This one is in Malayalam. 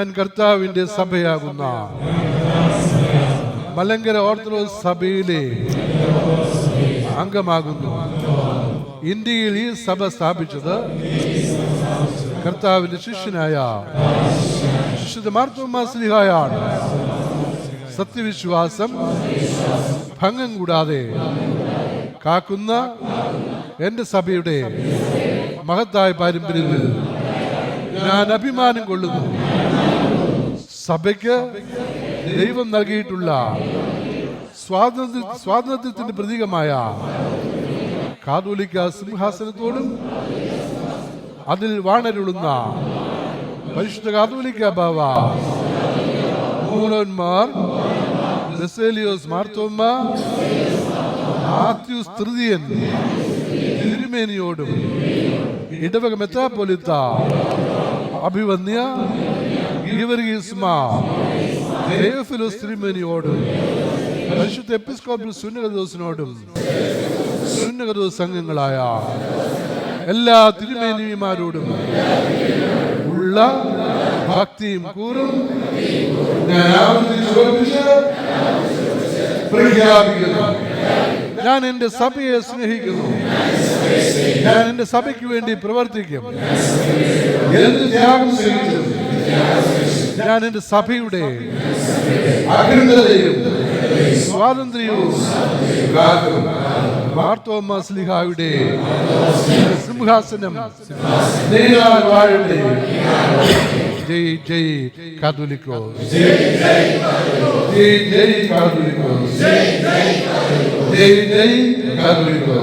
ഞാൻ കർത്താവിന്റെ സഭയാകുന്ന മലങ്കര ഓർത്തഡോക്സ് സഭയിലെ അംഗമാകുന്നു. ഇന്ത്യയിൽ ഈ സഭ സ്ഥാപിച്ചത് കർത്താവിന്റെ ശിഷ്യനായ വിശുദ്ധ മാർത്തോമാസ്ലിഹായാണ് സത്യവിശ്വാസം ഭംഗം കൂടാതെ കാക്കുന്ന എന്റെ സഭയുടെ മഹത്തായ പാരമ്പര്യത്തിൽ ഞാൻ അഭിമാനം കൊള്ളുന്നു. സഭയ്ക്ക് ദൈവം നൽകിയിട്ടുള്ള സ്വാതന്ത്ര്യ സ്വാതന്ത്ര്യത്തിന്റെ പ്രതീകമായ കാതോലിക്ക സിംഹാസനത്തോടും അതിൽ വാണരുളുന്ന പരിശുദ്ധ കാതോലിക്ക ബാവ മൂലന്മാർ ബെസേലിയോസ് മാർത്തോമ്മ മാത്യൂസ് തൃതീയൻ തിരുമേനിയോടും ഇടവക മെത്രാപ്പൊലിത്ത അഭിവന്യ സുന്നകദോസ് സംഘങ്ങളായ എല്ലാ തിരുമേനിമാരോടും ഉള്ള ഭക്തിയും കൂറും ഞാൻ എന്റെ സഭയെ സ്നേഹിക്കുന്നു. ഞാൻ എന്റെ സഭയ്ക്ക് വേണ്ടി പ്രവർത്തിക്കും. ത്യാഗം ഞാൻ എൻ്റെ സഭയുടെ അഖണ്ഡതയും സ്വാതന്ത്ര്യവും കാക്കും മാർത്തോമ സ്ലിഹായുടെ സിംഹാസനം നീരാൽ വാഴട്ടെ ജയ് ജയ് കാതോലിക്കോ ജയ് ജയ് കാതോലിക്കോ ജയ് ജയ് കാതോലിക്കോ